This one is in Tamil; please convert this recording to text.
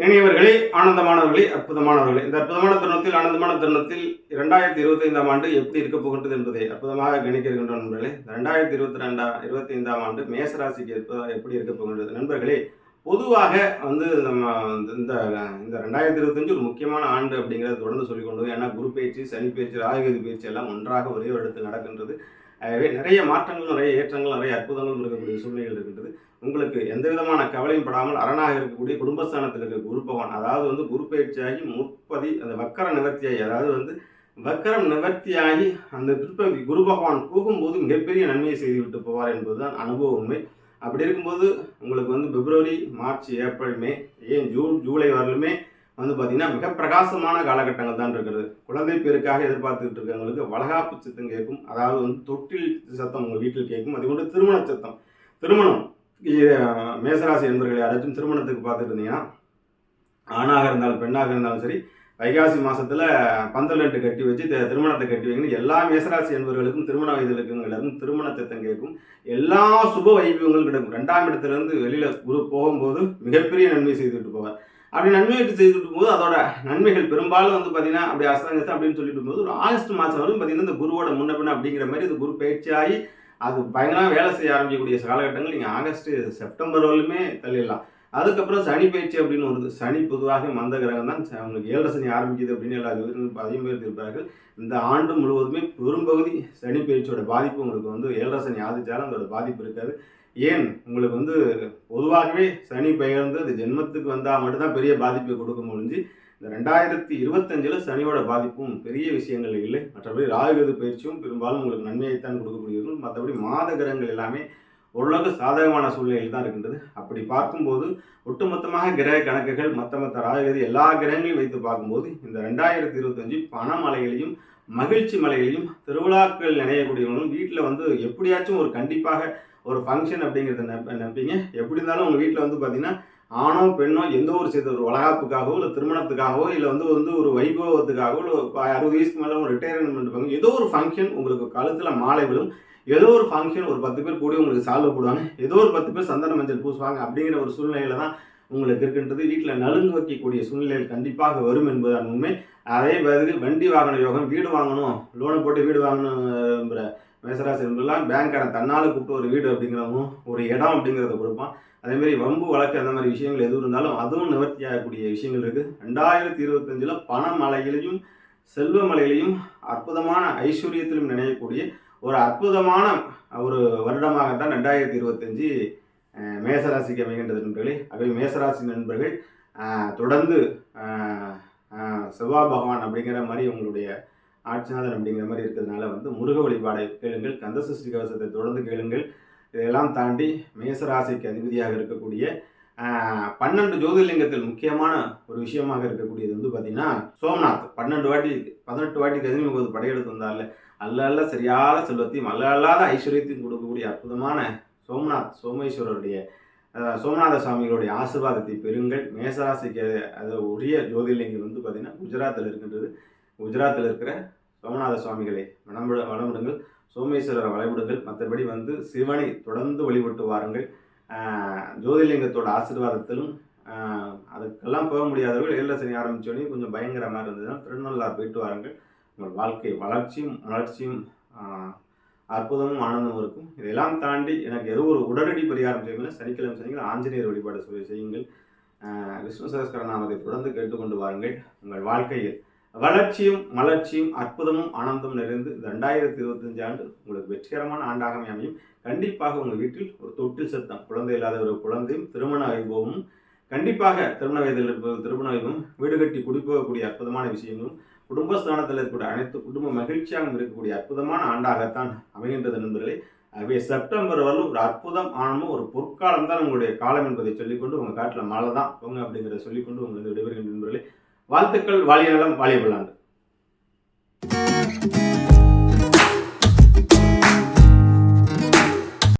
இனியவர்களே ஆனந்தமானவர்களே அற்புதமானவர்களே. இந்த அற்புதமான தருணத்தில் ஆனந்தமான தருணத்தில் இரண்டாயிரத்தி இருபத்தி ஐந்தாம் ஆண்டு எப்படி இருக்க போகின்றது என்பதை அற்புதமாக கணிக்க இருக்கின்ற நண்பர்களே. ரெண்டாயிரத்தி இருபத்தி ரெண்டா இருபத்தி ஐந்தாம் ஆண்டு மேசராசிக்கு எப்ப- எப்படி இருக்க போகின்றது? நண்பர்களே பொதுவாக வந்து நம்ம இந்த இந்த ரெண்டாயிரத்தி இருபத்தஞ்சு ஒரு முக்கியமான ஆண்டு அப்படிங்கிறத தொடர்ந்து சொல்லிக் கொண்டு ஏன்னா குரு பயிற்சி சனி பயிற்சி ராகுகதி பயிற்சி எல்லாம் ஒன்றாக ஒரே இடத்தில் நடக்கின்றது. நிறைய மாற்றங்கள் நிறைய ஏற்றங்கள் நிறைய அற்புதங்களும் இருக்கக்கூடிய சூழ்நிலைகள் இருக்கின்றது. உங்களுக்கு எந்த விதமான கவலையும் படாமல் அரணாக இருக்கக்கூடிய குடும்பஸ்தானத்தில் இருக்க குரு பகவான் அதாவது வந்து குரு பயிற்சியாகி முப்பதி அந்த வக்கர நிவர்த்தியாகி அதாவது வந்து வக்கரம் நிவர்த்தியாகி அந்த பிற்பகுதி குரு பகவான் போகும்போது மிகப்பெரிய நன்மையை செய்துவிட்டு போவார் என்பதுதான் அனுபவ உண்மை. அப்படி இருக்கும்போது உங்களுக்கு வந்து பிப்ரவரி மார்ச் ஏப்ரல் மே ஏன் ஜூன் ஜூலை வரலுமே வந்து பார்த்தீங்கன்னா மிக பிரகாசமான காலகட்டங்கள் தான் இருக்கிறது குழந்தை பேருக்காக எதிர்பார்த்துக்கிட்டு இருக்கவங்களுக்கு வளகாப்பு சத்தம் கேட்கும். அதாவது வந்து தொட்டில் சத்தம் உங்கள் வீட்டில் கேட்கும். அதே போன்று திருமண சத்தம். திருமணம் மேசராசி என்பர்கள் யாராச்சும் திருமணத்துக்கு பார்த்துட்டு இருந்தீங்கன்னா ஆணாக இருந்தாலும் பெண்ணாக இருந்தாலும் சரி வைகாசி மாதத்தில் பந்தல் நட்டு கட்டி வச்சு திருமணத்தை கட்டி வைக்கணும். எல்லா மேசராசி என்பவர்களுக்கும் திருமண வயதில் இருக்கவங்களுக்கும் திருமண சத்தம் கேட்கும். எல்லா சுப வைபவங்களும் கிடைக்கும் ரெண்டாம் இடத்துலேருந்து வெளியில் குரு போகும்போது மிகப்பெரிய நன்மை செய்துட்டு போவார். அப்படி நன்மை செய்துட்டு போது அதோட நன்மைகள் பெரும்பாலும் வந்து பார்த்தீங்கன்னா அப்படி அஸ்தங்கஸ்தம் அப்படின்னு சொல்லிட்டு போது ஒரு ஆகஸ்ட் மாதம் வரும் பார்த்தீங்கன்னா இந்த குருவோட முன்ன பின்ன அப்படிங்கிற மாதிரி இந்த குரு பயிற்சியாகி அது பயங்கரமாக வேலை செய்ய ஆரம்பிக்கக்கூடிய காலகட்டங்கள் நீங்கள் ஆகஸ்ட் செப்டம்பர் வரலுமே தள்ளிடலாம். அதுக்கப்புறம் சனி பயிற்சி அப்படின்னு வருது. சனி பொதுவாக மந்த கிரகம் தான் அவங்களுக்கு உங்களுக்கு ஏழரை சனி ஆரம்பிக்குது அப்படின்னு எல்லா ஜோதிடர்களும் அதிகம் பேர் இருப்பார்கள். இந்த ஆண்டு முழுவதுமே பெரும்பகுதி சனி பயிற்சியோட பாதிப்பு உங்களுக்கு வந்து ஏழரை சனி ஆதிச்சாலும் அதோட பாதிப்பு இருக்காது. ஏன்? உங்களுக்கு வந்து பொதுவாகவே சனி பெயர்ந்து அது ஜென்மத்துக்கு வந்தால் மட்டும்தான் பெரிய பாதிப்பை கொடுக்க முடிஞ்சு இந்த ரெண்டாயிரத்தி இருபத்தஞ்சில் சனியோட பாதிப்பும் பெரிய விஷயங்கள் இல்லை. மற்றபடி ராகுவது பயிற்சியும் பெரும்பாலும் உங்களுக்கு நன்மையைத்தான் கொடுக்கக்கூடியது மற்றபடி மாத கிரகங்கள் எல்லாமே ஓரளவுக்கு சாதகமான சூழ்நிலையில் தான் இருக்கின்றது. அப்படி பார்க்கும்போது ஒட்டுமொத்தமாக கிரக கணக்குகள் மற்ற மற்ற ராகுகதி எல்லா கிரகங்களையும் வைத்து பார்க்கும்போது இந்த ரெண்டாயிரத்தி இருபத்தஞ்சு பணமலைகளையும் மகிழ்ச்சி மலைகளையும் திருவிழாக்கள் நினையக்கூடியவங்களும் வீட்டில் வந்து எப்படியாச்சும் ஒரு கண்டிப்பாக ஒரு ஃபங்க்ஷன் அப்படிங்கிறத நினைப்ப- நினைப்பீங்க எப்படி இருந்தாலும் உங்கள் வீட்டில் வந்து பார்த்தீங்கன்னா ஆணோ பெண்ணோ எந்த ஒரு சேர்த்து ஒரு வளகாப்புக்காகவோ இல்லை திருமணத்துக்காகவோ இல்லை வந்து வந்து ஒரு வைபவத்துக்காகவோ இல்லை அறுபது வயசுக்கு மேலே ஒரு ரிட்டையர்மெண்ட் பண்ணுங்க ஏதோ ஒரு ஃபங்க்ஷன் உங்களுக்கு கழுத்தில் மாலை விழும். ஏதோ ஒரு ஃபங்க்ஷன் ஒரு பத்து பேர் கூடி உங்களுக்கு சால்வ் போடுவாங்க. ஏதோ ஒரு பத்து பேர் சந்தன மஞ்சள் பூசுவாங்க அப்படிங்கிற ஒரு சூழ்நிலையில தான் உங்களுக்கு இருக்கின்றது. வீட்டில் நலுங்கு வைக்கக்கூடிய சூழ்நிலைகள் கண்டிப்பாக வரும் என்பதுதான் உண்மை. அதே மாதிரி வண்டி வாகன யோகம் வீடு வாங்கணும். லோனை போட்டு வீடு வாங்கணுங்கிற மேசராசி என்பதெல்லாம் பேங்க்காரன் தன்னால் கூப்பிட்டு ஒரு வீடு அப்படிங்கிறவங்க ஒரு இடம் அப்படிங்கிறத கொடுப்பான். அதேமாரி வம்பு வழக்கு அந்த மாதிரி விஷயங்கள் எதுவும் இருந்தாலும் அதுவும் நிவர்த்தி ஆகக்கூடிய விஷயங்கள் இருக்குது ரெண்டாயிரத்தி இருபத்தஞ்சில் பணமலையிலையும் செல்வ மலையிலையும் அற்புதமான ஐஸ்வர்யத்திலும் நினையக்கூடிய ஒரு அற்புதமான ஒரு வருடமாகத்தான் ரெண்டாயிரத்தி இருபத்தஞ்சு மேசராசிக்கு அமைகின்றது நண்பர்களே ஆகவே மேசராசி நண்பர்கள் தொடர்ந்து செவ்வாய் பகவான் அப்படிங்கிற மாதிரி உங்களுடைய ஆட்சிநாதன் அப்படிங்கிற மாதிரி இருக்கிறதுனால வந்து முருக வழிபாடை கேளுங்கள் கந்தசஷ்டி கவசத்தை தொடர்ந்து கேளுங்கள். இதெல்லாம் தாண்டி மேசராசிக்கு அதிபதியாக இருக்கக்கூடிய பன்னெண்டு ஜோதிர்லிங்கத்தில் முக்கியமான ஒரு விஷயமாக இருக்கக்கூடியது வந்து பார்த்தீங்கன்னா சோம்நாத். பன்னெண்டு வாட்டி பதினெட்டு வாட்டி கதினி முகது படையெடுத்து வந்தார்ல. அல்ல அல்ல சரியான செல்வத்தையும் அல்ல அல்லாத ஐஸ்வர்யத்தையும் கொடுக்கக்கூடிய அற்புதமான சோம்நாத் சோமேஸ்வரருடைய சோமநாத சுவாமிகளுடைய ஆசிர்வாதத்தை பெறுங்கள். மேசராசிக்கு அது உரிய ஜோதிர்லிங்கம் வந்து பார்த்தீங்கன்னா குஜராத்தில் இருக்கின்றது. குஜராத்தில் இருக்கிற சோமநாத சுவாமிகளை வனம்பிட வளமிடுங்கள் சோமேஸ்வரரை வழிபடுங்கள். மற்றபடி வந்து சிவனை தொடர்ந்து வழிபட்டு வாருங்கள். ஜோதிர்லிங்கத்தோட ஆசீர்வாதத்திலும் அதுக்கெல்லாம் போக முடியாதவர்கள் ஏழரை சனி ஆரம்பித்தோடனே கொஞ்சம் பயங்கரமாக இருந்ததுன்னா திருநள்ளார் போயிட்டு வாருங்கள். உங்கள் வாழ்க்கை வளர்ச்சியும் வளர்ச்சியும் அற்புதமும் ஆனந்தமும் இருக்கும். இதெல்லாம் தாண்டி எனக்கு ஏதோ ஒரு உடனடி பரிகாரம் செய்யுங்கள். சனிக்கிழமை சனிக்கிழமை ஆஞ்சநேயர் வழிபாடு செய்ய- செய்யுங்கள். விஷ்ணு சகஸ்கர நாமத்தை தொடர்ந்து கேட்டுக்கொண்டு வாருங்கள். உங்கள் வாழ்க்கையில் வளர்ச்சியும் மலர்ச்சியும் அற்புதமும் ஆனந்தம் நிறைந்து இந்த ரெண்டாயிரத்தி இருபத்தஞ்சு ஆண்டு உங்களுக்கு வெற்றிகரமான ஆண்டாக அமையும். கண்டிப்பாக உங்கள் வீட்டில் ஒரு தொட்டில் சத்தம் குழந்தை இல்லாத ஒரு குழந்தையும் திருமண வைபவமும் கண்டிப்பாக திருமண வயதில் இருப்பது திருமண வைபவம் வீடு கட்டி குடிப்போகக்கூடிய அற்புதமான விஷயங்களும் குடும்பஸ்தானத்தில் இருக்கக்கூடிய அனைத்து குடும்ப மகிழ்ச்சியாகவும் இருக்கக்கூடிய அற்புதமான ஆண்டாகத்தான் அமைகின்றது நண்பர்களே. ஆகவே செப்டம்பர் வரலும் ஒரு அற்புதம் ஆனமும் ஒரு பொற்காலம் தான் உங்களுடைய காலம் என்பதை சொல்லிக்கொண்டு உங்கள் காட்டில் மழை தான் போங்க அப்படிங்கிறத சொல்லிக்கொண்டு உங்களுக்கு விடைபெறுகின்ற நண்பர்களே. வாழ்த்துக்கள் வாழிய நலம் வாழிய